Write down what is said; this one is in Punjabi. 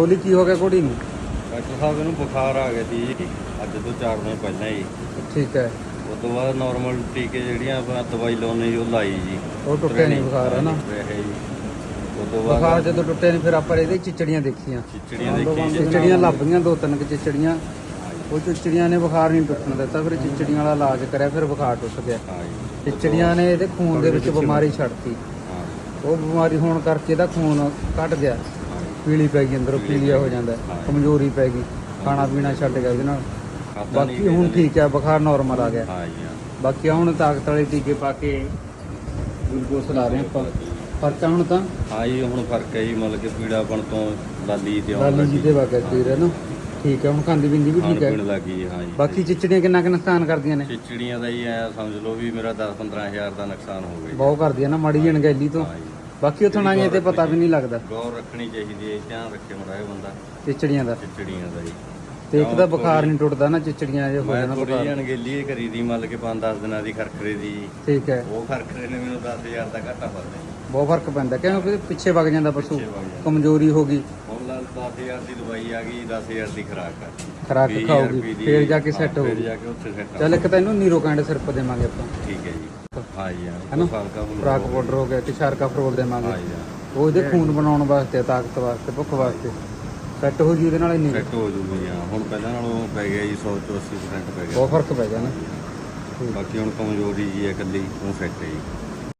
ਹੋਲੀ ਕੀ ਹੋ ਗਿਆ ਘੋੜੀ ਨੂੰ? ਡਾਕਟਰ ਸਾਹਿਬ ਇਹਨੂੰ ਬੁਖਾਰ ਆ ਗਿਆ ਸੀ ਜੀ। ਅੱਜ ਤੋਂ 4 ਦਿਨ ਪਹਿਲਾਂ ਹੀ। ਠੀਕ ਹੈ। ਉਸ ਤੋਂ ਬਾਅਦ ਨਾਰਮਲ ਟੀਕੇ ਜਿਹੜੀਆਂ ਆਪਾਂ ਦਵਾਈ ਲਾਉਨੇ ਉਹ ਲਾਈ ਜੀ। ਉਹ ਟੁੱਟਿਆ ਨਹੀਂ ਬੁਖਾਰ ਹੈ ਨਾ? ਉਸ ਤੋਂ ਬੁਖਾਰ ਜਦੋਂ ਟੁੱਟੇ ਨਹੀਂ ਫਿਰ ਆਪਾਂ ਇਹਦੇ ਚਿਚੜੀਆਂ ਦੇਖੀਆਂ। ਚਿਚੜੀਆਂ ਦੇਖੀ ਜੀ। ਚਿਚੜੀਆਂ ਲੱਭੀਆਂ ਦੋ ਤਿੰਨ ਕੁ ਚਿਚੜੀਆਂ। ਉਹ ਚਿਚੜੀਆਂ ਨੇ ਬੁਖਾਰ ਨਹੀਂ ਟੁੱਟਣ ਦਿੱਤਾ ਫਿਰ ਚਿਚੜੀਆਂ ਵਾਲਾ ਇਲਾਜ ਕਰਿਆ ਫਿਰ ਬੁਖਾਰ ਟੁੱਟ ਗਿਆ। ਚਿਚੜੀਆਂ ਨੇ ਇਹਦੇ ਖੂਨ ਦੇ ਵਿੱਚ ਬਿਮਾਰੀ ਛੱਡਤੀ। ਉਹ ਬਿਮਾਰੀ ਹੋਣ ਕਰਕੇ ਇਹਦਾ ਖੂਨ ਘਟ ਗਿਆ। ਪੀਲੀ ਪੈ ਗਈ ਅੰਦਰੋਂ ਪੀਲੀਆ ਹੋ ਜਾਂਦਾ ਹੈ। ਕਮਜ਼ੋਰੀ ਪੈ ਗਈ ਖਾਣਾ ਪੀਣਾ ਛੱਡ ਗਿਆ ਉਹਦੇ ਨਾਲ। ਖਾਧਾ ਨਹੀਂ ਬਾਕੀ ਹੁਣ ਠੀਕ ਹੈ ਬੁਖਾਰ ਨਾਰਮਲ ਆ ਗਿਆ। ਹਾਂ ਜੀ ਹਾਂ। ਬਾਕੀ ਹੁਣ ਤਾਕਤ ਵਾਲੇ ਟੀਕੇ ਪਾ ਕੇ ਗਲੂਕੋਸ ਲਾ ਰਹੇ ਆਪਾਂ। ਫ਼ਰਕ ਆ ਹੁਣ ਤਾਂ? ਹਾਂ ਜੀ ਹੁਣ ਫ਼ਰਕ ਹੈ ਜੀ ਮਤਲਬ ਕਿ ਪੀੜਾਪਣ ਤੋਂ ਲਾਲੀ ਤੇ ਆਉਣ ਲਾਲੀ ਜੀ ਲੱਗੀ ਵਗੈਰ ਠੀਕ ਹੈ। ਨਾ? ਠੀਕ ਹੈ ਹੁਣ ਖਾਂਦੀ ਵੀ ਖਾਣ ਠੀਕ ਹੈ। ਪੀਣ ਲੱਗੀ ਜੀ, ਹਾਂ ਜੀ। ਬਾਕੀ ਚਿਚੜੀਆਂ ਕਿੰਨਾ ਕਿੰਨਾ ਨੁਕਸਾਨ ਕਰਦੀਆਂ ਨੇ? ਚਿਚੜੀਆਂ ਦਾ ਹੀ ਐ ਸਮਝ ਲਓ ਵੀ ਮੇਰਾ 10 15000 ਦਾ ਨੁਕਸਾਨ ਹੋ ਗਿਆ ਜੀ। ਬਹੁਤ ਕਰਦੀਆਂ ਨਾ ਮਾੜੀ ਜਿਹੀ ਅਣਗਹਿਲੀ ਤੋਂ। ਹਾਂ ਜੀ। ਬਾਕੀ ਉਥੋਂ ਆਈਏ ਤੇ ਪਤਾ ਵੀ ਨਹੀਂ ਲੱਗਦਾ। ਗੌਰ ਰੱਖਣੀ ਚਾਹੀਦੀ ਹੈ ਧਿਆਨ ਰੱਖੇ ਇਹ ਬੰਦਾ। ਚਿਚੜੀਆਂ ਦਾ। ਚਿਚੜੀਆਂ ਦਾ ਜੀ। ਤੇ ਇੱਕ ਤਾਂ ਬੁਖਾਰ ਨਹੀਂ ਟੁੱਟਦਾ ਨਾ ਚਿਚੜੀਆਂ ਜੇ ਹੋ ਮੈਂ ਜਾਣਾ ਬੁਖਾਰ ਜਿਹੀ ਅਣਗਹਿਲੀ ਇਹ ਕਰੀ ਦੀ ਮੰਨ ਕੇ 5-10 ਦਿਨਾਂ ਦੀ ਖਰਖਰੇ ਦੀ। ਠੀਕ ਹੈ। ਉਹ ਖਰਖਰੇ ਨੇ ਮੈਨੂੰ 10000 ਦਾ ਘਾਟਾ ਪਾ ਦਿੱਤਾ ਬਹੁਤ ਫ਼ਰਕ ਪੈਂਦਾ ਕਿਉਂਕਿ ਪਿੱਛੇ ਵਗ ਜਾਂਦਾ ਪਸ਼ੂ। ਕਮਜ਼ੋਰੀ ਹੋ ਗਈ। ਹੁਣ ਲਾਲ 10000 ਦੀ ਦਵਾਈ ਆ ਗਈ 10000 ਦੀ ਖੁਰਾਕ ਆ ਖਰਾਕ 20,000 ਖਾਊਗੀ ਰੁਪਏ ਦੀ- ਫੇਰ ਜਾ ਕੇ ਹਾਂ, ਸੈੱਟ ਫੇਰ ਹੋਊਗੀ ਜਾ ਕੇ ਉੱਥੇ ਸੈੱਟ ਚੱਲ ਇੱਕ ਤਾਂ ਇਹਨੂੰ ਨੀਰੋ ਕੈਂਡ ਸਿਰਪ ਦੇਵਾਂਗੇ ਆਪਾਂ। ਠੀਕ ਹੈ ਜੀ। ਹੈਨਾ? ਹੋ ਗਿਆ ਕਿ ਸ਼ਾਰਕਾ ਫਰੋਲ ਦੇਵਾਂਗੇ ਹਾਂ ਜੀ ਹਾਂ ਉਹ ਇਹਦੇ ਖੂਨ ਬਣਾਉਣ ਵਾਸਤੇ ਤਾਕਤ ਵਾਸਤੇ ਭੁੱਖ ਵਾਸਤੇ। ਸੈੱਟ ਹੋ ਜੀ ਉਹਦੇ ਨਾਲ ਇੰਨੀ? ਸੈੱਟ ਹੋ ਜੂਗੀ ਹਾਂ। ਹੁਣ ਪਹਿਲਾਂ ਨਾਲੋਂ ਪੈ ਗਿਆ ਜੀ 100 ਤੋਂ 80% ਪੈ ਗਿਆ। ਬਹੁਤ ਫ਼ਰਕ ਪੈ ਗਿਆ ਨਾ। ਬਾਕੀ ਹੁਣ ਕਮਜ਼ੋਰੀ ਜੀ ਹੈ ਇਕੱਲੀ ਉਹ ਸੈੱਟ ਹੈ ਜੀ।